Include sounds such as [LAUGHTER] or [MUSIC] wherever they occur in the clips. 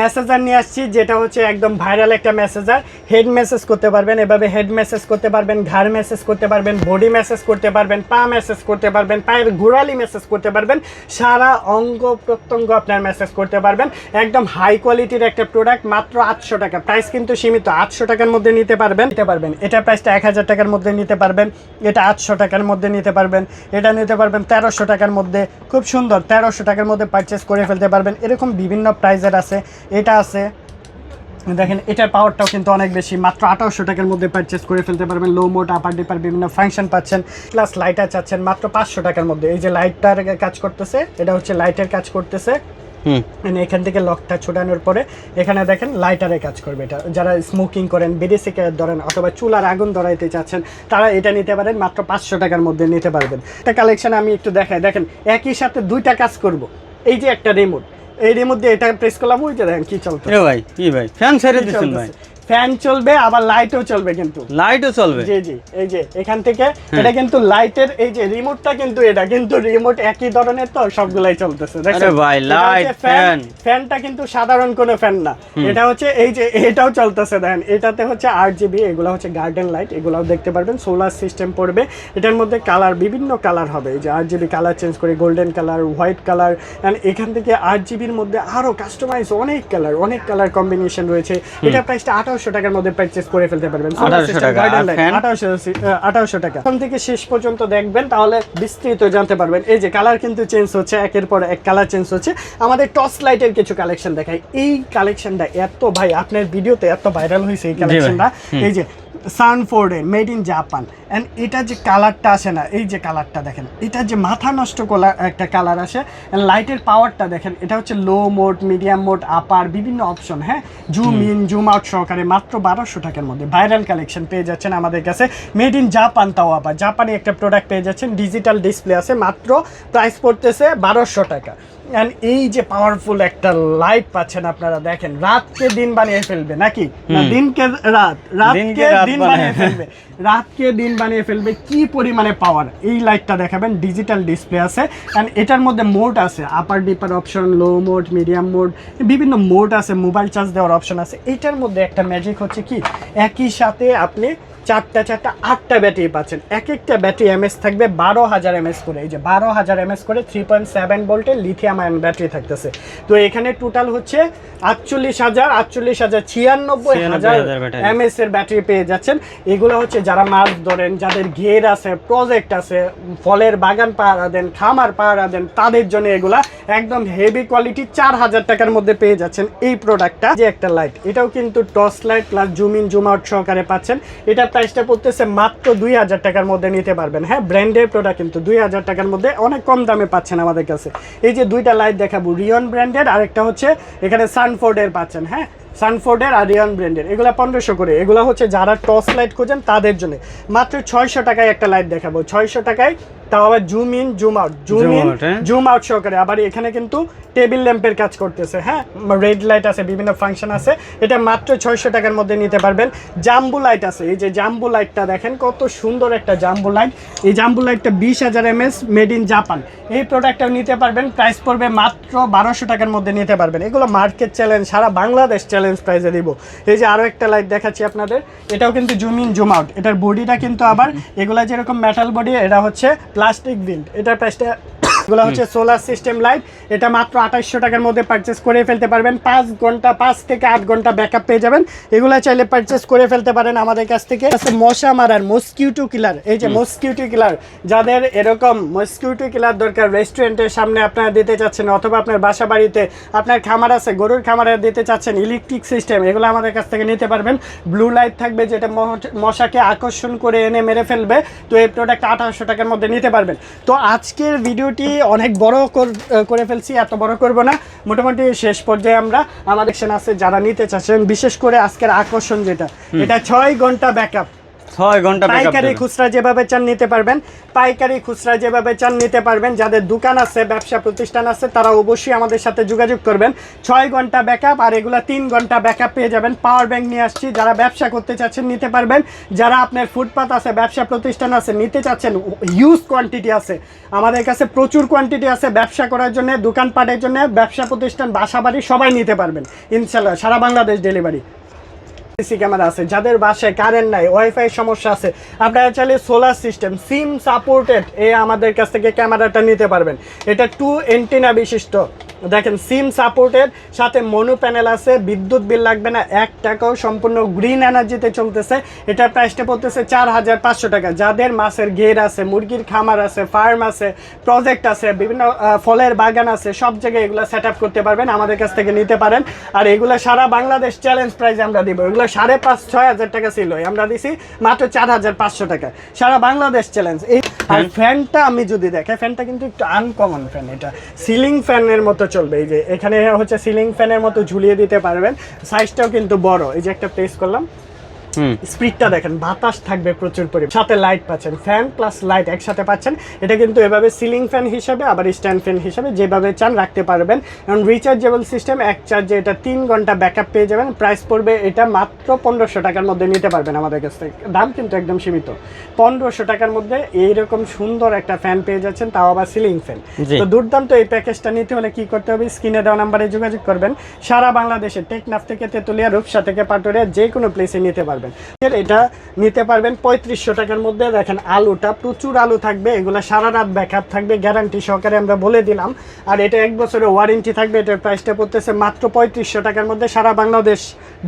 Massager নিয়ে আসছি, যেটা হচ্ছে একদম ভাইরাল একটা মেসেজার হেড মেসেজ করতে পারবেন, এভাবে হেড মেসেজ করতে পারবেন, ঘাড় মেসেজ করতে পারবেন বডি মেসেজ করতে পারবেন, পা মেসেজ করতে পারবেন, পায়ের গোড়ালি মেসেজ করতে পারবেন, সারা অঙ্গ প্রত্যঙ্গ আপনার মেসেজ করতে পারবেন। একদম হাই কোয়ালিটির একটা প্রোডাক্ট মাত্র আটশো টাকা। প্রাইস কিন্তু সীমিত, আটশো টাকার মধ্যে নিতে পারবেন। নিতে পারবেন। এটা প্রাইসটা এক হাজার টাকার মধ্যে নিতে পারবেন। এটা আটশো টাকার মধ্যে নিতে পারবেন। এটা নিতে পারবেন তেরোশো টাকার মধ্যে। খুব সুন্দর, তেরোশো টাকার মধ্যে পারচেস করে ফেলতে পারবেন। এরকম বিভিন্ন প্রাইজের আছে। এটা আছে। দেখেন এটার পাওয়ারটাও কিন্তু অনেক বেশি। মাত্র আঠারোশো টাকার মধ্যে পারচেস করে ফেলতে পারবেন। লো মোড আপার ডিপার বিভিন্ন ফাংশন পাচ্ছেন। প্লাস লাইটার চাচ্ছেন মাত্র পাঁচশো টাকার মধ্যে। এই যে লাইটটার কাজ করতেছে এটা হচ্ছে লাইটের কাজ করতেছে। হুম। মানে এখান থেকে লকটা ছোটানোর পরে এখানে দেখেন লাইটারে কাজ করবে এটা। যারা স্মোকিং করেন বিড়ি সিগারেট ধরেন অথবা চুলার আগুন ধরাইতে চাচ্ছেন তারা এটা নিতে পারেন মাত্র পাঁচশো টাকার মধ্যে নিতে পারবেন। একটা কালেকশন আমি একটু দেখাই। দেখেন একই সাথে দুইটা কাজ করব। এই যে একটা রিমোট এই মধ্যে এটা প্রেস করলাম ওইটা দেখেন কি চলতে এ ভাই কি ভাই? ফ্যান ছেড়ে দিচ্ছেন ভাই। ফ্যান চলবে আবার লাইটও চলবে কিন্তু। লাইটও চলবে? জি জি এই যে এখান থেকে এটা কিন্তু লাইটের এই যে রিমোটটা কিন্তু এটা কিন্তু রিমোট একই ধরনের তো সবগুলাই চলতেছে দেখছেন? আরে ভাই, fan, fan। ফ্যানটা কিন্তু সাধারণ কোনো ফ্যান না। এটা হচ্ছে এই যে এটাও চলতেছে দেখেন এটাতে হচ্ছে আট জিবি এগুলো হচ্ছে গার্ডেন লাইট এগুলাও দেখতে পারবেন সোলার সিস্টেম পড়বে। এটার মধ্যে কালার বিভিন্ন কালার হবে এই যে আট জিবি কালার চেঞ্জ করে golden colour white colour and এখান থেকে আট জিবির মধ্যে আরও কাস্টমাইজ অনেক কালার অনেক কালার কম্বিনেশন রয়েছে। এটা প্রাইসটা আঠারোশো টাকার মধ্যে পারচেস করে ফেলতে পারবেন। সোলার 1800 সিস্টেম টাকা, গার্ডেন আর লাইট fan? আঠারোশো টাকা। প্রথম থেকে শেষ পর্যন্ত দেখবেন তাহলে বিস্তৃত জানতে পারবেন। এই যে কালার কিন্তু চেঞ্জ হচ্ছে একের পর এক কালার চেঞ্জ হচ্ছে। আমাদের টর্চ লাইটের কিছু কালেকশন দেখাই। এই কালেকশনটা এত ভাই আপনার ভিডিওতে এত ভাইরাল হয়েছে এই কালেকশনটা এই যে সানফোর্ডের মেড ইন জাপান অ্যান্ড এটা যে কালারটা আসে না এই যে কালারটা দেখেন এটা যে মাথা নষ্ট কলা একটা কালার আসে অ্যান্ড লাইটের পাওয়ারটা দেখেন এটা হচ্ছে low mode medium mode upper বিভিন্ন অপশন হ্যাঁ? জুম ইন জুম আউট সহকারে মাত্র বারোশো টাকার মধ্যে ভাইরাল কালেকশন পেয়ে যাচ্ছেন আমাদের কাছে। মেড ইন জাপান তাও আবার জাপানি একটা প্রোডাক্ট পেয়ে যাচ্ছেন ডিজিটাল ডিসপ্লে আছে মাত্র প্রাইস পড়তেছে বারোশো টাকা। অ্যান্ড এই যে পাওয়ারফুল একটা লাইট পাচ্ছেন আপনারা দেখেন রাতকে দিন বানিয়ে ফেলবে নাকি? দিনকে রাত রাতকে দিন বানিয়ে ফেলবে। [LAUGHS] রাতকে দিন বানিয়ে ফেলবে, কি পরিমাণে পাওয়ার এই লাইটটা দেখাবেন ডিজিটাল ডিসপ্লে আছে অ্যান্ড এটার মধ্যে মোড আছে upper dipper option low mode medium mode বিভিন্ন মোড আছে মোবাইল চার্জ দেওয়ার অপশন আছে। এটার মধ্যে একটা ম্যাজিক হচ্ছে কি? একই সাথে আপনি চারটা চারটা আটটা ব্যাটারি পাচ্ছেন। এক একটা ব্যাটারি এমএস থাকবে বারো হাজার এমএস করে। এই যে বারো হাজার এমএস করে থ্রি পয়েন্ট সেভেন ভোল্টের লিথিয়াম আয়ন ব্যাটারি থাকতেছে। তো এখানে টোটাল হচ্ছে আটচল্লিশ হাজার আটচল্লিশ হাজার ছিয়ানব্বই হাজার 96,000 battery। এমএস এর ব্যাটারি পেয়ে যাচ্ছেন। এগুলো হচ্ছে যারা মাছ ধরেন যাদের ঘের আছে প্রজেক্ট আছে ফলের বাগান পাহারা দেন খামার পাহারা দেন তাদের জন্য এগুলা একদম হেভি কোয়ালিটি চার হাজার টাকার মধ্যে পেয়ে যাচ্ছেন এই প্রোডাক্টটা যে একটা লাইট এটাও কিন্তু torch light plus zoom in zoom out সহকারে পাচ্ছেন। এটা প্রাইসটা পড়তেছে মাত্র দুই হাজার টাকার মধ্যে নিতে পারবেন। হ্যাঁ ব্র্যান্ডের প্রোডাক্ট কিন্তু দুই হাজার টাকার মধ্যে অনেক কম দামে পাচ্ছেন আমাদের কাছে। এই যে দুইটা লাইট দেখাবো রিয়ন ব্র্যান্ডের আরেকটা হচ্ছে এখানে সানফোর্ডের পাচ্ছেন। হ্যাঁ সানফোর্ডের আর রিয়ন ব্র্যান্ডের। এগুলো পনেরোশো করে। এগুলো হচ্ছে যারা টর্চ লাইট খোঁজেন তাদের জন্য। মাত্র ছয়শো টাকায় একটা লাইট দেখাবো। ছয়শো টাকায় তাও আবার zoom in zoom out zoom in? Zoom out সহকারে। আবার এখানে কিন্তু টেবিল ল্যাম্পের কাজ করতেছে হ্যাঁ? রেড লাইট আছে বিভিন্ন ফাংশন আছে। এটা মাত্র ছয়শো টাকার মধ্যে নিতে পারবেন। জাম্বু লাইট আছে। এই যে জাম্বু লাইটটা দেখেন কত সুন্দর একটা জাম্বু লাইট এই জাম্বু লাইটটা বিশ হাজার এমএস মেড ইন জাপান এই প্রোডাক্টটাও নিতে পারবেন। প্রাইস পড়বে মাত্র বারোশো টাকার মধ্যে নিতে পারবেন। এগুলো মার্কেট চ্যালেঞ্জ সারা বাংলাদেশ চ্যালেঞ্জ প্রাইসে দিব। এই যে আরও একটা লাইট দেখাচ্ছি আপনাদের, এটাও কিন্তু জুম ইন জুম আউট এটার বডিটা কিন্তু আবার এগুলা যেরকম মেটাল বডি এটা হচ্ছে প্লাস্টিক বিল্ড এটার প্রাইসটা এগুলো হচ্ছে সোলার সিস্টেম লাইট এটা মাত্র আঠাশশো টাকার মধ্যে পারচেস করে ফেলতে পারবেন। পাঁচ ঘণ্টা পাঁচ থেকে আট ঘণ্টা ব্যাকআপ পেয়ে যাবেন। এগুলো চাইলে পারচেস করে ফেলতে পারেন আমাদের কাছ থেকে। মশা মারার মস্কিউটো কিলার এই যে মস্কিউটো কিলার যাদের এরকম মস্কিউটো কিলার দরকার রেস্টুরেন্টের সামনে আপনারা দিতে চাচ্ছেন অথবা আপনার বাসা বাড়িতে আপনার খামার আছে গরুর খামারে দিতে চাচ্ছেন ইলেকট্রিক সিস্টেম এগুলো আমাদের কাছ থেকে নিতে পারবেন। ব্লু লাইট থাকবে যেটা মশাকে আকর্ষণ করে এনে মেরে ফেলবে। তো এই প্রোডাক্ট আঠারোশো টাকার মধ্যে নিতে পারবেন। তো আজকের ভিডিওটি অনেক বড় করে ফেলছি এত বড় করব না। মোটামুটি শেষ পর্যায়ে আমরা আমাদের সেন আছে যারা নিতে চাচ্ছেন বিশেষ করে আজকের আকর্ষণ যেটা এটা ছয় ঘণ্টা ব্যাকআপ ছয় ঘণ্টা পাইকারি খুচরা যেভাবে চান নিতে পারবেন পাইকারি খুচরা যেভাবে চান নিতে পারবেন যাদের দোকান আছে ব্যবসা প্রতিষ্ঠান আছে তারা অবশ্যই আমাদের সাথে যোগাযোগ করবেন। ছয় ঘণ্টা ব্যাকআপ আর এগুলা তিন ঘণ্টা ব্যাকআপ পেয়ে যাবেন। পাওয়ার ব্যাংক নিয়ে আসছি যারা ব্যবসা করতে চাচ্ছেন নিতে পারবেন। যারা আপনার ফুটপাত আছে ব্যবসা প্রতিষ্ঠান আছে নিতে চাচ্ছেন হিউজ কোয়ান্টিটি আছে। আমাদের কাছে প্রচুর কোয়ান্টিটি আছে ব্যবসা করার জন্য দোকানপাটের জন্য ব্যবসা প্রতিষ্ঠান বাসা বাড়ি সবাই নিতে পারবেন। ইনশাল্লাহ সারা বাংলাদেশ ডেলিভারি সিসি ক্যামেরা আছে, যাদের বাসায় কারেন্ট নাই ওয়াইফাই সমস্যা আছে, আপনারা চাইলে সোলার সিস্টেম সিম সাপোর্টেড এ আমাদের কাছ থেকে ক্যামেরাটা নিতে পারবেন। এটা টু এন্টিনা বিশিষ্ট। দেখেন সিম সাপোর্টেড সাথে মনু প্যানেল আছে, বিদ্যুৎ বিল লাগবে না, এক টাকাও সম্পূর্ণ গ্রিন এনার্জিতে চলতেছে। এটার প্রাইসটা পড়তেছে চার হাজার পাঁচশো টাকা। যাদের মাছের ঘের আছে, মুরগির খামার আছে ফার্ম আছে প্রজেক্ট আছে, বিভিন্ন ফলের বাগান আছে, সব জায়গায় এগুলো সেট করতে পারবেন, আমাদের কাছ থেকে নিতে পারেন। আর এগুলো সারা বাংলাদেশ চ্যালেঞ্জ প্রাইজে আমরা দিব। এগুলো সাড়ে পাঁচ, ছয় হাজার টাকা ছিল। আমরা দিছি মাত্র চার হাজার পাঁচশো টাকা। সারা বাংলাদেশ চ্যালেঞ্জ এই আর ফ্যানটা আমি যদি দেখে ফ্যানটা কিন্তু একটু আনকমন ফ্যান এটা। সিলিং ফ্যানের মতো চলবে। এই যে এখানে হচ্ছে সিলিং ফ্যানের মতো ঝুলিয়ে দিতে পারবেন। সাইজটাও কিন্তু বড়। এই যে একটা প্লেস করলাম। স্পিডটা দেখেন বাতাস থাকবে প্রচুর পরিমাণ। সাথে লাইট পাচ্ছেন ফ্যান প্লাস লাইট একসাথে পাচ্ছেন। এটা কিন্তু এভাবে সিলিং ফ্যান হিসাবে আবার স্ট্যান্ড ফ্যান হিসাবে যেভাবে চান রাখতে পারবেন। কারণ রিচার্জেবল সিস্টেম এক চার্জে এটা তিন ঘণ্টা ব্যাকআপ পেয়ে যাবেন। প্রাইস পড়বে এটা মাত্র পনেরোশো টাকার মধ্যে নিতে পারবেন আমাদের কাছ থেকে। দাম কিন্তু একদম সীমিত। পনেরোশো টাকার মধ্যে এইরকম সুন্দর একটা ফ্যান পেয়ে যাচ্ছেন তাও আবার সিলিং ফ্যান তো দুর্দান্ত এই প্যাকেজটা নিতে হলে কি করতে হবে? স্ক্রিনে দেওয়া নাম্বারে যোগাযোগ করবেন। সারা বাংলাদেশে টেকনাফ থেকে তেতুলিয়া রূপসা থেকে পাটুরিয়া যে কোনো প্লেসে নিতে পারবেন। এর এটা নিতে পারবেন পঁয়ত্রিশশো টাকার মধ্যে। দেখেন আলুটা প্রচুর আলু থাকবে এগুলো সারা রাত ব্যাকআপ থাকবে গ্যারান্টি সহকারে আমরা বলে দিলাম। আর এটা এক বছরের ওয়ারেন্টি থাকবে এটার প্রাইসটা পড়তেছে মাত্র পঁয়ত্রিশশো টাকার মধ্যে সারা বাংলাদেশ।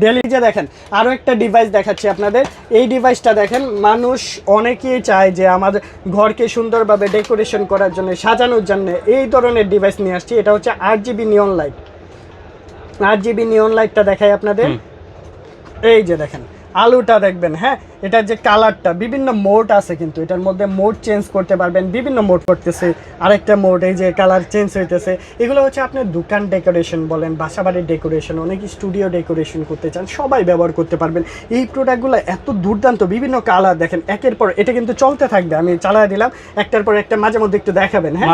ডেলি যে দেখেন আরও একটা ডিভাইস দেখাচ্ছি আপনাদের। এই ডিভাইসটা দেখেন মানুষ অনেকেই চায় যে আমাদের ঘরকে সুন্দরভাবে ডেকোরেশন করার জন্য সাজানোর জন্য। এই ধরনের ডিভাইস নিয়ে আসছি এটা হচ্ছে আট জিবি নিয়ন লাইট আট জিবি নিয়ন লাইটটা দেখাই আপনাদের। এই যে দেখেন আলুটা দেখবেন হ্যাঁ? এটার যে কালারটা বিভিন্ন মোড আছে কিন্তু। এটার মধ্যে মোড চেঞ্জ করতে পারবেন বিভিন্ন মোড করতেছে। আরেকটা মোড এই যে কালার চেঞ্জ হইতেছে। এগুলো হচ্ছে আপনি দোকান ডেকোরেশন বলেন বাসাবাড়ির ডেকোরেশন অনেক স্টুডিও ডেকোরেশন করতে চান সবাই ব্যবহার করতে পারবেন। এই প্রোডাক্টগুলো এত দুর্দান্ত বিভিন্ন কালার দেখেন একের পর এটা কিন্তু চলতে থাকবে। আমি চালায় দিলাম একটার পর একটা মাঝে মধ্যে একটু দেখাবেন হ্যাঁ।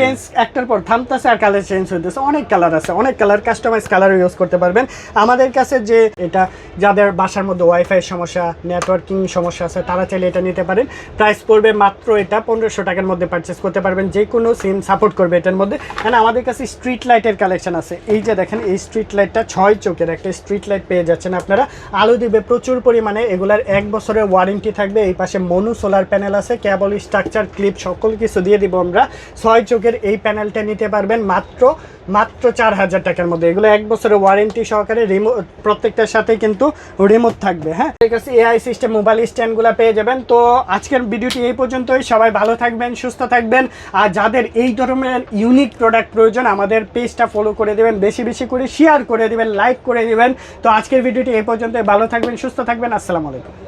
চেঞ্জ একটার পর থামতেছে আর কালার চেঞ্জ হইতেছে। অনেক কালার আছে অনেক কালার কাস্টমাইজ কালার ইউজ করতে পারবেন। আমাদের কাছে যে এটা যাদের বাসার মধ্যে ওয়াইফাই সমস্যা নেটওয়ার্কিং সমস্যা আছে, তারা চাইলে এটা নিতে পারেন। প্রাইস পড়বে মাত্র এটা পনেরোশো টাকার মধ্যে পারচেস করতে পারবেন, যে কোনো সিম সাপোর্ট করবে এটার মধ্যে। কারণ আমাদের কাছে স্ট্রিট লাইটের কালেকশন আছে। এই যে দেখেন, এই স্ট্রিট লাইটটা ছয় চোখের একটা স্ট্রিট লাইট পেয়ে যাচ্ছেন আপনারা। আলো দিবে প্রচুর পরিমাণে, এগুলার এক বছরের ওয়ারেন্টি থাকবে। এই পাশে মনু সোলার প্যানেল আছে কেবল স্ট্রাকচার ক্লিপ সকল কিছু দিয়ে দিব আমরা। ছয় চোখের এই প্যানেলটা নিতে পারবেন মাত্র মাত্র চার হাজার টাকার মধ্যে। এগুলো এক বছরের ওয়ারেন্টি সহকারে রিমোট প্রত্যেকটার সাথে কিন্তু রিমোট থাকবে হ্যাঁ? ঠিক আছে এআই সিস্টেম মোবাইল স্ট্যান্ডগুলো পেয়ে যাবেন। তো আজকের ভিডিওটি এই পর্যন্তই। সবাই ভালো থাকবেন, সুস্থ থাকবেন। আর যাদের এই ধরনের ইউনিক প্রোডাক্ট প্রয়োজন, আমাদের পেজটা ফলো করে দেবেন, বেশি বেশি করে শেয়ার করে দেবেন লাইক করে দেবেন। তো আজকের ভিডিওটি এই পর্যন্তই। ভালো থাকবেন, সুস্থ থাকবেন। আসসালামু আলাইকুম।